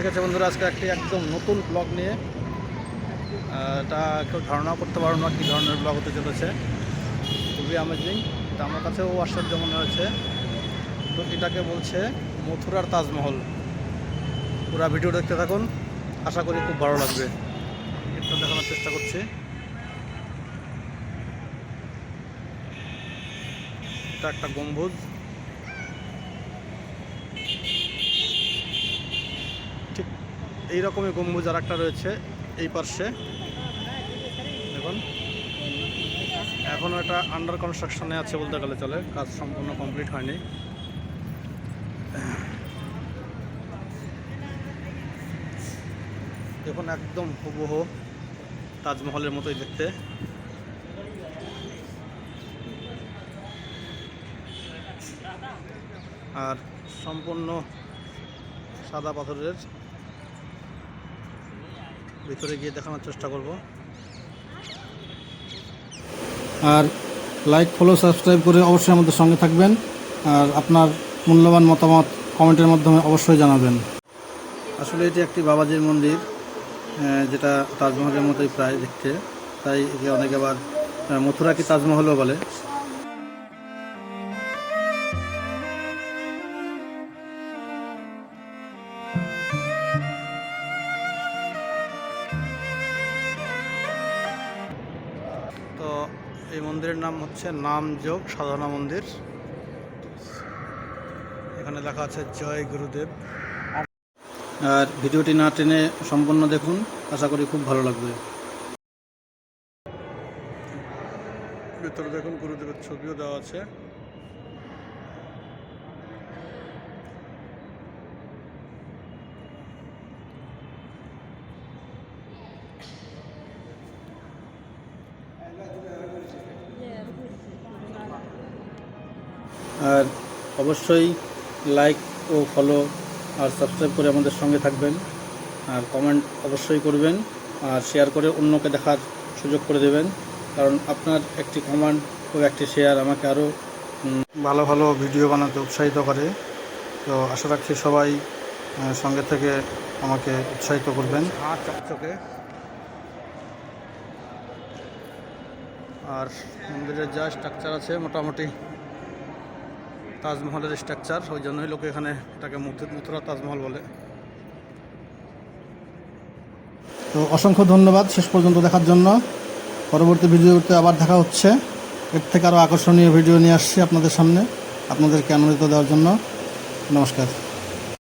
গেছে বন্ধুরা, আজকে একটি একদম নতুন ব্লগ নিয়ে। এটা কেউ ধারণা করতে পারো না কী ধরনের ব্লগ হতে চলেছে। খুবই অ্যামেজিং এটা আমার কাছেও আশ্চর্য মনে হয়েছে। তো এটাকে বলছে মথুরার তাজমহল। পুরো ভিডিও দেখতে থাকুন। আশা করি খুব ভালো লাগবে। এটা দেখানোর চেষ্টা করছি। এটা একটা গম্বুজ। এইরকমই গম্বুজ আর একটা রয়েছে এই পার্শ্বে। দেখুন। এখনও এটা আন্ডার কনস্ট্রাকশনে আছে বলতে গেলে চলে, কাজ সম্পূর্ণ কমপ্লিট হয়নি। দেখুন একদম হুবহু তাজমহলের মতোই দেখতে। আর সম্পূর্ণ সাদা পাথরের ভিতরে গিয়ে দেখানোর চেষ্টা করব। আর লাইক ফলো সাবস্ক্রাইব করে অবশ্যই আমাদের সঙ্গে থাকবেন। আর আপনার মূল্যবান মতামত কমেন্টের মাধ্যমে অবশ্যই জানাবেন। আসলে এটি একটি বাবাজির মন্দির যেটা তাজমহলের মতোই প্রায় দেখতে। তাই একে অনেকে আবার মথুরা কি তাজমহলও বলে। এই মন্দিরের নাম হচ্ছে নামযোগ সাধনা মন্দির। এখানে লেখা আছে, জয় গুরুদেব। আর ভিডিওটি না টেনে সম্পূর্ণ দেখুন। আশা করি খুব ভালো লাগবে। ভেতরে দেখুন, গুরুদেবের ছবিও দেওয়া আছে। আর অবশ্যই লাইক ও ফলো আর সাবস্ক্রাইব করে আমাদের সঙ্গে থাকবেন। আর কমেন্ট অবশ্যই করবেন আর শেয়ার করে অন্যকে দেখার সুযোগ করে দেবেন। কারণ আপনার একটি কমেন্ট ও একটি শেয়ার আমাকে আরও ভালো ভালো ভিডিও বানাতে উৎসাহিত করে। তো আশা রাখছি সবাই সঙ্গে থেকে আমাকে উৎসাহিত করবেন। আর চকচকে আর মন্দিরের যা স্ট্রাকচার আছে মোটামুটি তাজমহলের স্ট্রাকচার, ওই জন্যই লোকে এখানে এটাকে মথু- মথুরা তাজমহল বলে। তো অসংখ্য ধন্যবাদ শেষ পর্যন্ত দেখার জন্য। পরবর্তী ভিডিওতে আবার দেখা হচ্ছে। এর থেকে আরও আকর্ষণীয় ভিডিও নিয়ে আসছি আপনাদের সামনে। আপনাদেরকে আনন্দিত দেওয়ার জন্য। নমস্কার।